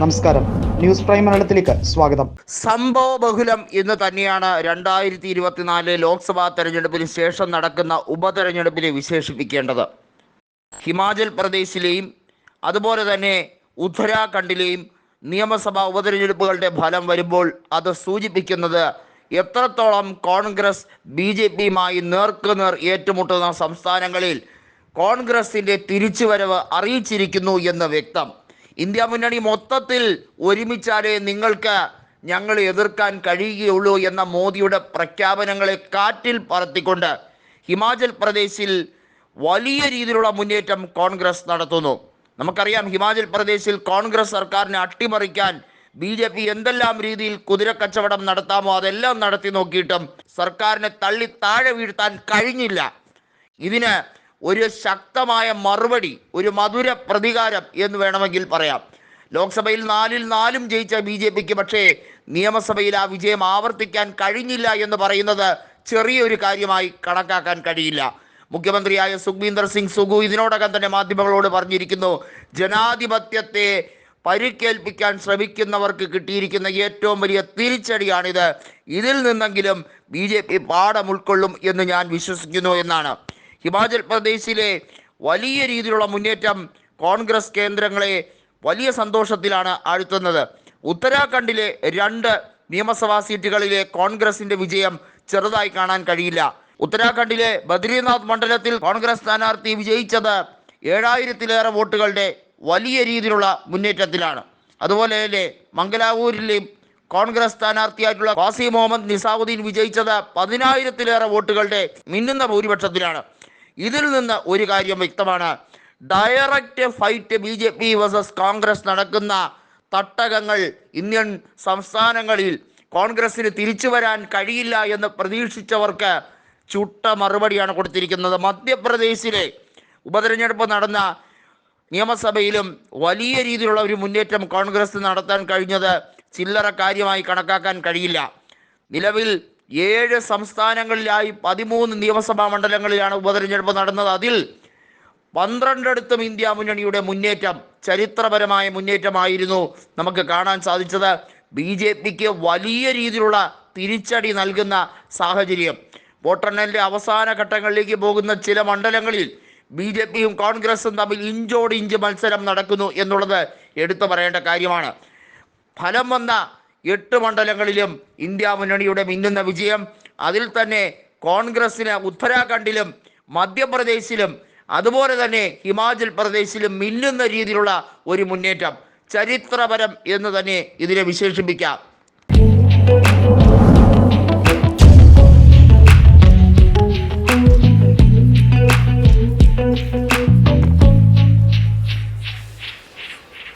നമസ്കാരം. News prime മലയാളത്തിലേക്ക് സ്വാഗതം. സംഭവ ബഹുലം ഇന്ന് തന്നെയാണ് രണ്ടായിരത്തി ഇരുപത്തിനാല് ലോക്സഭാ തെരഞ്ഞെടുപ്പിന് ശേഷം നടക്കുന്ന ഉപതെരഞ്ഞെടുപ്പിനെ വിശേഷിപ്പിക്കേണ്ടത്. ഹിമാചൽ പ്രദേശിലെയും അതുപോലെ തന്നെ ഉത്തരാഖണ്ഡിലെയും നിയമസഭാ ഉപതെരഞ്ഞെടുപ്പുകളുടെ ഫലം വരുമ്പോൾ അത് സൂചിപ്പിക്കുന്നത് എത്രത്തോളം കോൺഗ്രസ് ബി ജെ പിയുമായി നേർക്കുനേർ ഏറ്റുമുട്ടുന്ന സംസ്ഥാനങ്ങളിൽ കോൺഗ്രസിന്റെ തിരിച്ചുവരവ് അറിയിച്ചിരിക്കുന്നു എന്ന് വ്യക്തം. ഇന്ത്യ മുന്നണി മൊത്തത്തിൽ ഒരുമിച്ചാലേ നിങ്ങൾക്ക് ഞങ്ങൾ എതിർക്കാൻ കഴിയുകയുള്ളൂ എന്ന മോദിയുടെ പ്രഖ്യാപനങ്ങളെ കാറ്റിൽ പറത്തിക്കൊണ്ട് ഹിമാചൽ പ്രദേശിൽ വലിയ രീതിയിലുള്ള മുന്നേറ്റം കോൺഗ്രസ് നടത്തുന്നു. നമുക്കറിയാം ഹിമാചൽ പ്രദേശിൽ കോൺഗ്രസ് സർക്കാരിനെ അട്ടിമറിക്കാൻ ബി ജെ പി എന്തെല്ലാം രീതിയിൽ കുതിരക്കച്ചവടം നടത്താമോ അതെല്ലാം നടത്തി നോക്കിയിട്ടും സർക്കാരിനെ തള്ളി താഴെ വീഴ്ത്താൻ കഴിഞ്ഞില്ല. ഇതിന് ഒരു ശക്തമായ മറുപടി ഒരു മധുര പ്രതികാരം എന്ന് വേണമെങ്കിൽ പറയാം. ലോക്സഭയിൽ നാലിൽ നാലും ജയിച്ച ബി ജെ പിക്ക് പക്ഷേ നിയമസഭയിൽ ആ വിജയം ആവർത്തിക്കാൻ കഴിഞ്ഞില്ല എന്ന് പറയുന്നത് ചെറിയൊരു കാര്യമായി കണക്കാക്കാൻ കഴിയില്ല. മുഖ്യമന്ത്രിയായ സുഖ്ബീന്ദർ സിംഗ് സുഖു ഇതിനോടകം തന്നെ മാധ്യമങ്ങളോട് പറഞ്ഞിരിക്കുന്നു ജനാധിപത്യത്തെ പരിക്കേൽപ്പിക്കാൻ ശ്രമിക്കുന്നവർക്ക് കിട്ടിയിരിക്കുന്ന ഏറ്റവും വലിയ തിരിച്ചടിയാണിത്. ഇതിൽ നിന്നെങ്കിലും ബി ജെ പി പാഠം ഉൾക്കൊള്ളും എന്ന് ഞാൻ വിശ്വസിക്കുന്നു എന്നാണ്. ഹിമാചൽ പ്രദേശിലെ വലിയ രീതിയിലുള്ള മുന്നേറ്റം കോൺഗ്രസ് കേന്ദ്രങ്ങളെ വലിയ സന്തോഷത്തിലാണ് ആഴ്ത്തുന്നത്. ഉത്തരാഖണ്ഡിലെ രണ്ട് നിയമസഭാ സീറ്റുകളിലെ കോൺഗ്രസിന്റെ വിജയം ചെറുതായി കാണാൻ കഴിയില്ല. ഉത്തരാഖണ്ഡിലെ ബദ്രീനാഥ് മണ്ഡലത്തിൽ കോൺഗ്രസ് സ്ഥാനാർത്ഥി വിജയിച്ചത് ഏഴായിരത്തിലേറെ വോട്ടുകളുടെ വലിയ രീതിയിലുള്ള മുന്നേറ്റത്തിലാണ്. അതുപോലെ തന്നെ മംഗലാവൂരിലെയും കോൺഗ്രസ് സ്ഥാനാർത്ഥിയായിട്ടുള്ള ഖാസി മുഹമ്മദ് നിസാമുദ്ദീൻ വിജയിച്ചത് പതിനായിരത്തിലേറെ വോട്ടുകളുടെ മിന്നുന്ന ഭൂരിപക്ഷത്തിലാണ്. ഇതിൽ നിന്ന് ഒരു കാര്യം വ്യക്തമാണ്. Direct fight B J P versus Congress നടക്കുന്ന തട്ടകങ്ങൾ ഇന്ത്യൻ സംസ്ഥാനങ്ങളിൽ കോൺഗ്രസിന് തിരിച്ചു വരാൻ കഴിയില്ല എന്ന് പ്രതീക്ഷിച്ചവർക്ക് ചുട്ട മറുപടിയാണ് കൊടുത്തിരിക്കുന്നത്. മധ്യപ്രദേശിലെ ഉപതെരഞ്ഞെടുപ്പ് നടന്ന നിയമസഭയിലും വലിയ രീതിയിലുള്ള ഒരു മുന്നേറ്റം കോൺഗ്രസ് നടത്താൻ കഴിഞ്ഞത് ചില്ലറ കാര്യമായി കണക്കാക്കാൻ കഴിയില്ല. നിലവിൽ ഏഴ് സംസ്ഥാനങ്ങളിലായി പതിമൂന്ന് നിയമസഭാ മണ്ഡലങ്ങളിലാണ് ഉപതെരഞ്ഞെടുപ്പ് നടന്നത്. അതിൽ പന്ത്രണ്ടിടത്തും ഇന്ത്യ മുന്നണിയുടെ മുന്നേറ്റം ചരിത്രപരമായ മുന്നേറ്റമായിരുന്നു നമുക്ക് കാണാൻ സാധിച്ചത്. ബി ജെ പിക്ക് വലിയ രീതിയിലുള്ള തിരിച്ചടി നൽകുന്ന സാഹചര്യം. വോട്ടെണ്ണലിന്റെ അവസാന ഘട്ടങ്ങളിലേക്ക് പോകുന്ന ചില മണ്ഡലങ്ങളിൽ ബി ജെ പിയും കോൺഗ്രസും തമ്മിൽ ഇഞ്ചോട് ഇഞ്ച് മത്സരം നടക്കുന്നു എന്നുള്ളത് എടുത്തു പറയേണ്ട കാര്യമാണ്. ഫലം വന്ന എട്ട് മണ്ഡലങ്ങളിലും ഇന്ത്യ മുന്നണിയുടെ മിന്നുന്ന വിജയം അതിൽ തന്നെ കോൺഗ്രസിന് ഉത്തരാഖണ്ഡിലും മധ്യപ്രദേശിലും അതുപോലെ തന്നെ ഹിമാചൽ പ്രദേശിലും മിന്നുന്ന രീതിയിലുള്ള ഒരു മുന്നേറ്റം. ചരിത്രപരം എന്ന് തന്നെ ഇതിനെ വിശേഷിപ്പിക്കാം.